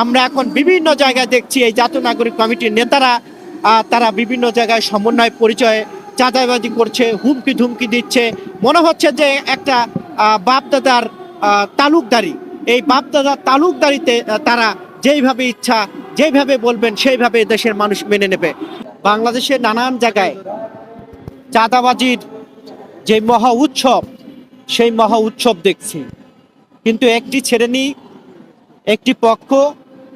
আমরা এখন বিভিন্ন জায়গায় দেখছি এই জাতীয় নাগরিক কমিটির নেতারা তারা বিভিন্ন জায়গায় সমন্বয় পরিচয়ে চাঁদাবাজি করছে, হুমকি ধুমকি দিচ্ছে। মনে হচ্ছে যে একটা বাপদাদার তালুকদারি, এই বাপদাদার তালুকদারিতে তারা যেইভাবে ইচ্ছা, যেইভাবে বলবেন, সেইভাবে দেশের মানুষ মেনে নেবে। বাংলাদেশের নানান জায়গায় চাঁদাবাজির যে মহা উৎসব, সেই মহা উৎসব দেখছি। কিন্তু একটি শ্রেণি একটি পক্ষ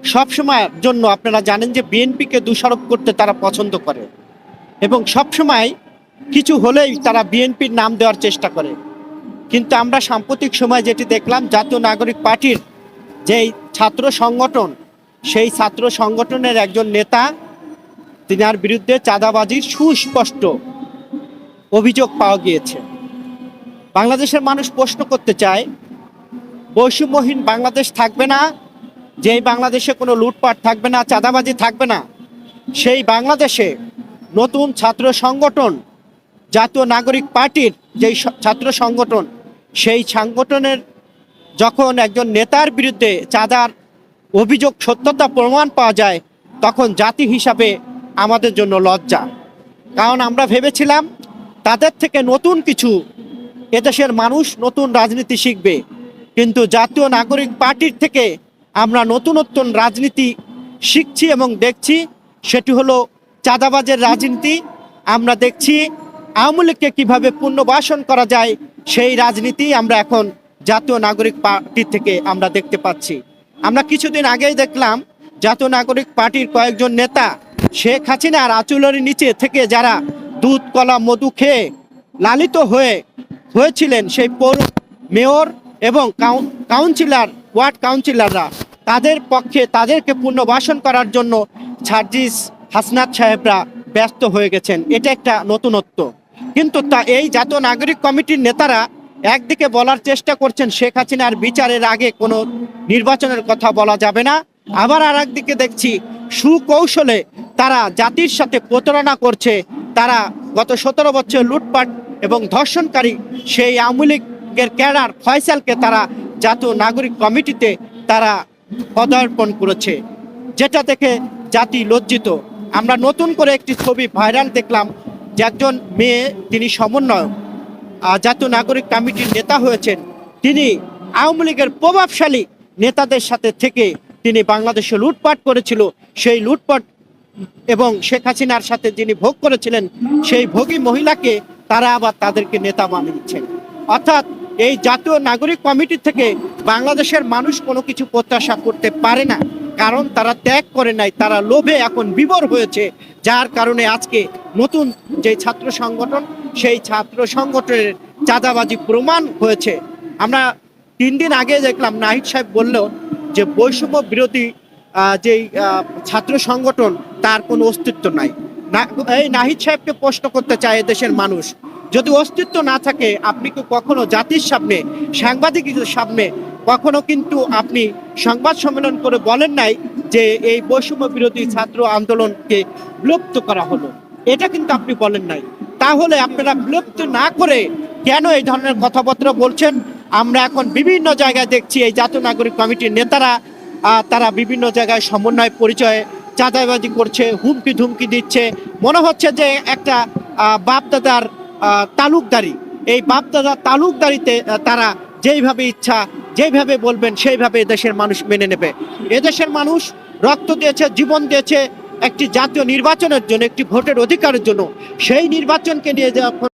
সবসময়ের জন্য আপনারা জানেন যে বিএনপিকে দোষারোপ করতে তারা পছন্দ করে। এবং সবসময় কিছু হলেই তারা বিএনপির নাম দেওয়ার চেষ্টা করে। কিন্তু আমরা সাম্প্রতিক সময় যেটি দেখলাম, জাতীয় নাগরিক পার্টির যেই ছাত্র সংগঠন, সেই ছাত্র সংগঠনের একজন নেতা, তিনার বিরুদ্ধে চাঁদাবাজির সুস্পষ্ট অভিযোগ পাওয়া গিয়েছে। বাংলাদেশের মানুষ প্রশ্ন করতে চায়, বৈষম্যহীন বাংলাদেশ থাকবে না যেই বাংলাদেশে কোনো লুটপাট থাকবে না, চাঁদাবাজি থাকবে না, সেই বাংলাদেশে নতুন ছাত্র সংগঠন, জাতীয় নাগরিক পার্টির যেই ছাত্র সংগঠন, সেই সংগঠনের যখন একজন নেতার বিরুদ্ধে চাঁদার অভিযোগ, সত্যতা প্রমাণ পাওয়া যায়, তখন জাতি হিসাবে আমাদের জন্য লজ্জা। কারণ আমরা ভেবেছিলাম তাদের থেকে নতুন কিছু এদেশের মানুষ, নতুন রাজনীতি শিখবে। কিন্তু জাতীয় নাগরিক পার্টির থেকে আমরা নতুন নতুন রাজনীতি শিখছি এবং দেখছি, সেটি হলো চাঁদাবাজের রাজনীতি। আমরা দেখছি আওয়ামী লীগকে কীভাবে পুনর্বাসন করা যায়, সেই রাজনীতি আমরা এখন জাতীয় নাগরিক পার্টি থেকে আমরা দেখতে পাচ্ছি। আমরা কিছুদিন আগেই দেখলাম, জাতীয় নাগরিক পার্টির কয়েকজন নেতা শেখ হাসিনার আচুলের নিচে থেকে যারা দুধ, কলা, মধু খেয়ে লালিত হয়ে হয়েছিলেন, সেই পৌর মেয়র এবং কাউন- কাউন্সিলর ওয়ার্ড কাউন্সিলররা তাদের পক্ষে তাদেরকে পুনর্বাসন করার জন্য সার্জিস হাসনাত সাহেবরা ব্যস্ত হয়ে গেছেন। এটা একটা নতুনত্ব। কিন্তু তা এই জাতীয় নাগরিক কমিটির নেতারা একদিকে বলার চেষ্টা করছেন শেখ হাসিনার বিচারের আগে কোনো নির্বাচনের কথা বলা যাবে না। আবার আর একদিকে দেখছি সুকৌশলে তারা জাতির সাথে প্রতারণা করছে। তারা গত সতেরো বছর লুটপাট এবং ধর্ষণকারী সেই আওয়ামী লীগের ক্যাডার ফয়সালকে তারা জাতীয় নাগরিক কমিটিতে তারা পদার্পণ করেছে। যেটা দেখে জাতি লজ্জিত। আমরা নতুন করে একটি ছবি ভাইরাল দেখলাম যে একজন মেয়ে, তিনি সমন্বয়ক জাতীয় নাগরিক কমিটির নেতা হয়েছেন। তিনি আওয়ামী লীগের প্রভাবশালী নেতাদের সাথে থেকে তিনি বাংলাদেশে লুটপাট করেছিল। সেই লুটপাট এবং শেখ হাসিনার সাথে যিনি ভোগ করেছিলেন, সেই ভোগী মহিলাকে তারা আবার তাদেরকে নেতা বানিয়েছেন। অর্থাৎ এই জাতীয় নাগরিক কমিটি থেকে বাংলাদেশের মানুষ কোনো কিছু প্রত্যাশা করতে পারে না। কারণ তারা ত্যাগ করে নাই, তারা লোভে এখন বিবর হয়েছে। যার কারণে আজকে নতুন যে ছাত্র সংগঠন, সেই ছাত্র সংগঠনের চাঁদাবাজি প্রমাণ হয়েছে। আমরা তিন দিন আগে দেখলাম, নাহিদ সাহেব বললেও যে বৈষম্য বিরোধী যেই ছাত্র সংগঠন, তার কোনো অস্তিত্ব নাই। এই নাহিদ সাহেবকে প্রশ্ন করতে চায় দেশের মানুষ যদি অস্তিত্ব না থাকে, আপনি কি কখনো জাতির সামনে, সাংবাদিকদের সামনে কখনো কিন্তু আপনি সংবাদ সম্মেলন করে বলেন নাই যে এই বৈষম্য বিরোধী ছাত্র আন্দোলনকে বিলুপ্ত করা হলো? এটা কিন্তু আপনি বলেন নাই। তাহলে আপনারা বিলুপ্ত না করে কেন এই ধরনের কথাবার্তা বলছেন? আমরা এখন বিভিন্ন জায়গায় দেখছি এই জাতীয় নাগরিক কমিটির নেতারা তারা বিভিন্ন জায়গায় সমন্বয় পরিচয়ে চাঁদাবাজি করছে, হুমকি ধুমকি দিচ্ছে। মনে হচ্ছে যে একটা বাপদাদার তালুকদারি। এই বাপদাদা তালুকদারিতে তারা যেইভাবে ইচ্ছা, যেইভাবে বলবেন, সেইভাবে এদেশের মানুষ মেনে নেবে। এদেশের মানুষ রক্ত দিয়েছে, জীবন দিয়েছে একটি জাতীয় নির্বাচনের জন্য, একটি ভোটের অধিকারের জন্য। সেই নির্বাচনকে নিয়ে যখন